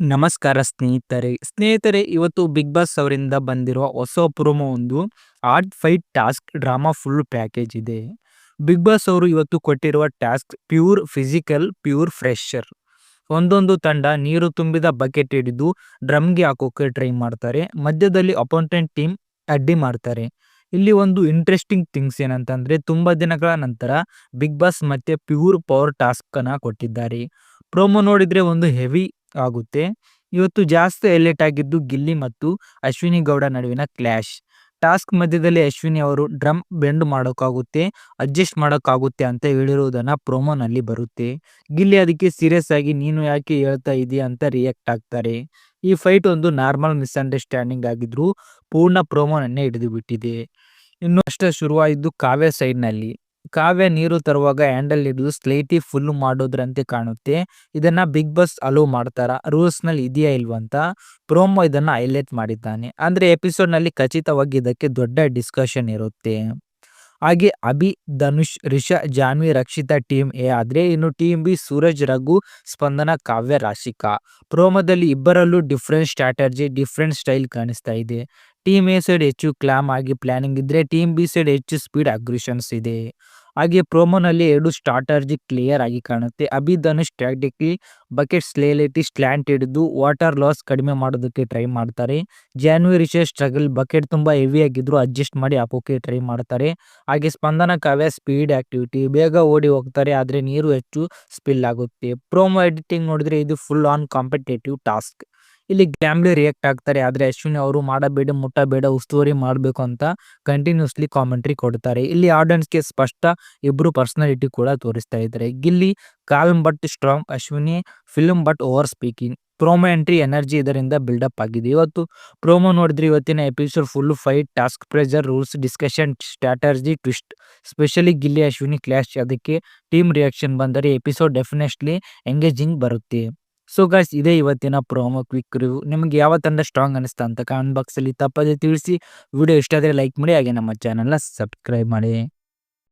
ನಮಸ್ಕಾರ ಸ್ನೇಹಿತರೆ. ಸ್ನೇಹಿತರೆ, ಇವತ್ತು ಬಿಗ್ ಬಾಸ್ ಅವರಿಂದ ಬಂದಿರುವ ಹೊಸ ಪ್ರೋಮೋ ಒಂದು art fight task drama full package ಇದೆ. ಬಿಗ್ ಬಾಸ್ ಅವರು ಇವತ್ತು ಕೊಟ್ಟಿರುವ task pure physical pure fresher ಒಂದೊಂದು ತಂಡ ನೀರು ತುಂಬಿದ ಬಕೆಟ್ ಹಿಡಿದು ಡ್ರಮ್ಗೆ ಹಾಕೋಕೆ ಟ್ರೈ ಮಾಡ್ತಾರೆ. ಮಧ್ಯದಲ್ಲಿ ಅಪೋನೆಂಟ್ ಟೀಮ್ ಅಡ್ಡಿ ಮಾಡ್ತಾರೆ. ಇಲ್ಲಿ ಒಂದು ಇಂಟ್ರೆಸ್ಟಿಂಗ್ ಥಿಂಗ್ಸ್ ಏನಂತಂದ್ರೆ, ತುಂಬಾ ದಿನಗಳ ನಂತರ ಬಿಗ್ ಬಾಸ್ ಮತ್ತೆ ಪ್ಯೂರ್ ಪವರ್ ಟಾಸ್ಕ್ ಅನ್ನ ಕೊಟ್ಟಿದ್ದಾರೆ. ಪ್ರೋಮೋ ನೋಡಿದ್ರೆ ಒಂದು ಹೆವಿ ಆಗುತ್ತೆ. ಇವತ್ತು ಜಾಸ್ತಿ ಹೈಲೈಟ್ ಆಗಿದ್ದು ಗಿಲ್ಲಿ ಮತ್ತು ಅಶ್ವಿನಿ ಗೌಡ ನಡುವಿನ ಕ್ಲಾಶ್. ಟಾಸ್ಕ್ ಮಧ್ಯದಲ್ಲಿ ಅಶ್ವಿನಿ ಅವರು ಡ್ರಮ್ ಬೆಂಡ್ ಮಾಡೋಕ್ಕಾಗುತ್ತೆ, ಅಡ್ಜಸ್ಟ್ ಮಾಡೋಕ್ಕಾಗುತ್ತೆ ಅಂತ ಹೇಳಿರುವುದನ್ನು ಪ್ರೋಮೋನಲ್ಲಿ ಬರುತ್ತೆ. ಗಿಲ್ಲಿ ಅದಕ್ಕೆ ಸೀರಿಯಸ್ ಆಗಿ ನೀನು ಯಾಕೆ ಹೇಳ್ತಾ ಇದೀಯ ಅಂತ ರಿಯಾಕ್ಟ್ ಆಗ್ತಾರೆ. ಈ ಫೈಟ್ ಒಂದು ನಾರ್ಮಲ್ ಮಿಸ್ಅಂಡರ್ಸ್ಟ್ಯಾಂಡಿಂಗ್ ಆಗಿದ್ರು ಪೂರ್ಣ ಪ್ರೋಮೋನನ್ನೇ ಹಿಡಿದು ಬಿಟ್ಟಿದೆ. ಇನ್ನು ಅಷ್ಟೇ ಶುರುವಾಯಿದ್ದು ಕಾವ್ಯ ಸೈಡ್ನಲ್ಲಿ. ಕಾವ್ಯ ನೀರು ತರುವಾಗ ಹ್ಯಾಂಡಲ್ ಹಿಡಿದು ಸ್ಲೇಟಿ ಫುಲ್ ಮಾಡೋದ್ರಂತೆ ಕಾಣುತ್ತೆ. ಇದನ್ನ ಬಿಗ್ ಬಾಸ್ ಅಲೋ ಮಾಡ್ತಾರ? ರೂಲ್ಸ್ನಲ್ಲಿ ಇದೆಯಾ ಇಲ್ವಂತ ಪ್ರೋಮೋ ಇದನ್ನ ಹೈಲೈಟ್ ಮಾಡಿದ್ದಾನೆ. ಅಂದ್ರೆ ಎಪಿಸೋಡ್ನಲ್ಲಿ ಖಚಿತವಾಗಿ ಇದಕ್ಕೆ ದೊಡ್ಡ ಡಿಸ್ಕಷನ್ ಇರುತ್ತೆ. ಹಾಗೆ ಅಭಿ, ಧನುಷ್, ರಿಷಾ, ಜಾನ್ವಿ, ರಕ್ಷಿತಾ ಟೀಮ್ ಎ ಆದ್ರೆ ಇನ್ನು ಟೀಮ್ ಬಿ ಸೂರಜ್, ರಘು, ಸ್ಪಂದನ, ಕಾವ್ಯ, ರಾಶಿಕಾ. ಪ್ರೋಮೋದಲ್ಲಿ ಇಬ್ಬರಲ್ಲೂ ಡಿಫ್ರೆಂಟ್ ಸ್ಟ್ರಾಟಜಿ ಡಿಫ್ರೆಂಟ್ ಸ್ಟೈಲ್ ಕಾಣಿಸ್ತಾ ಇದೆ. ಟೀಮ್ ಎ ಸೈಡ್ ಹೆಚ್ಚು ಕ್ಲಾಮ್ ಆಗಿ ಪ್ಲಾನಿಂಗ್ ಇದ್ರೆ ಟೀಮ್ ಬಿ ಸೈಡ್ ಹೆಚ್ಚು ಸ್ಪೀಡ್ ಅಗ್ರಿಷನ್ಸ್ ಇದೆ. ಹಾಗೆ ಪ್ರೋಮೋನಲ್ಲಿ ಎರಡು ಸ್ಟ್ರಾಟರ್ಜಿ ಕ್ಲಿಯರ್ ಆಗಿ ಕಾಣುತ್ತೆ. ಅಭಿ ಧನುಷ್ ಟ್ಯಾಕ್ಟಿಕಲಿ ಬಕೆಟ್ ಸ್ಲೇಲಿಟಿ ಸ್ಲ್ಯಾಂಟ್ ಹಿಡಿದು ವಾಟರ್ ಲಾಸ್ ಕಡಿಮೆ ಮಾಡೋದಕ್ಕೆ ಟ್ರೈ ಮಾಡ್ತಾರೆ. ಜಾನ್ವಿ ಸ್ಟ್ರಗಲ್ ಬಕೆಟ್ ತುಂಬಾ ಹೆವಿ ಆಗಿದ್ರು ಅಡ್ಜಸ್ಟ್ ಮಾಡಿ ಹಾಕೋಕೆ ಟ್ರೈ ಮಾಡ್ತಾರೆ. ಹಾಗೆ ಸ್ಪಂದನ ಕಾವ್ಯ ಸ್ಪೀಡ್ ಆಕ್ಟಿವಿಟಿ, ಬೇಗ ಓಡಿ ಹೋಗ್ತಾರೆ, ಆದ್ರೆ ನೀರು ಹೆಚ್ಚು ಸ್ಪಿಲ್ ಆಗುತ್ತೆ. ಪ್ರೋಮೋ ಎಡಿಟಿಂಗ್ ನೋಡಿದ್ರೆ ಇದು ಫುಲ್ ಆನ್ ಕಾಂಪಿಟೇಟಿವ್ ಟಾಸ್ಕ್ ಇಲ್ಲಿ ಗ್ಯಾಮ್ಲಿ ರಿಯಾಕ್ಟ್ ಆಗ್ತಾರೆ. ಆದ್ರೆ ಅಶ್ವಿನಿ ಅವರು ಮಾಡಬೇಡ ಮುಟ್ಟಬೇಡ ಉಸ್ತುವಾರಿ ಮಾಡಬೇಕು ಅಂತ ಕಂಟಿನ್ಯೂಸ್ಲಿ ಕಾಮೆಂಟ್ರಿ ಕೊಡ್ತಾರೆ. ಇಲ್ಲಿ ಆಡಿಯನ್ಸ್ಗೆ ಸ್ಪಷ್ಟ ಇಬ್ರು ಪರ್ಸನಾಲಿಟಿ ಕೂಡ ತೋರಿಸ್ತಾ ಇದ್ದಾರೆ. Gilli calm but strong Ashwini firm but over speaking promo entry energy ಇದರಿಂದ ಬಿಲ್ಡಪ್ ಆಗಿದೆ. ಇವತ್ತು ಪ್ರೋಮೋ ನೋಡಿದ್ರೆ ಇವತ್ತಿನ episode full fight task pressure rules discussion strategy twist specially Gilli, Ashwini clash ಅದಕ್ಕೆ ಟೀಮ್ ರಿಯಾಕ್ಷನ್ ಬಂದರೆ ಎಪಿಸೋಡ್ ಡೆಫಿನೆಟ್ಲಿ ಎಂಗೇಜಿಂಗ್ ಬರುತ್ತೆ. So guys ಇದೇ ಇವತ್ತಿನ ಪ್ರೋಮೋ ಕ್ವಿಕ್ ರಿವ್ಯೂ ನಿಮ್ಗೆ ಯಾವ ತಂಡ ಸ್ಟ್ರಾಂಗ್ ಅನಿಸ್ತಾ ಅಂತ ಕಾಮೆಂಟ್ ಬಾಕ್ಸಲ್ಲಿ ತಪ್ಪದೆ ತಿಳಿಸಿ. ವಿಡಿಯೋ ಇಷ್ಟ ಆದರೆ ಲೈಕ್ ಮಾಡಿ, ಹಾಗೆ ನಮ್ಮ ಚಾನಲ್ನ ಸಬ್ಸ್ಕ್ರೈಬ್ ಮಾಡಿ.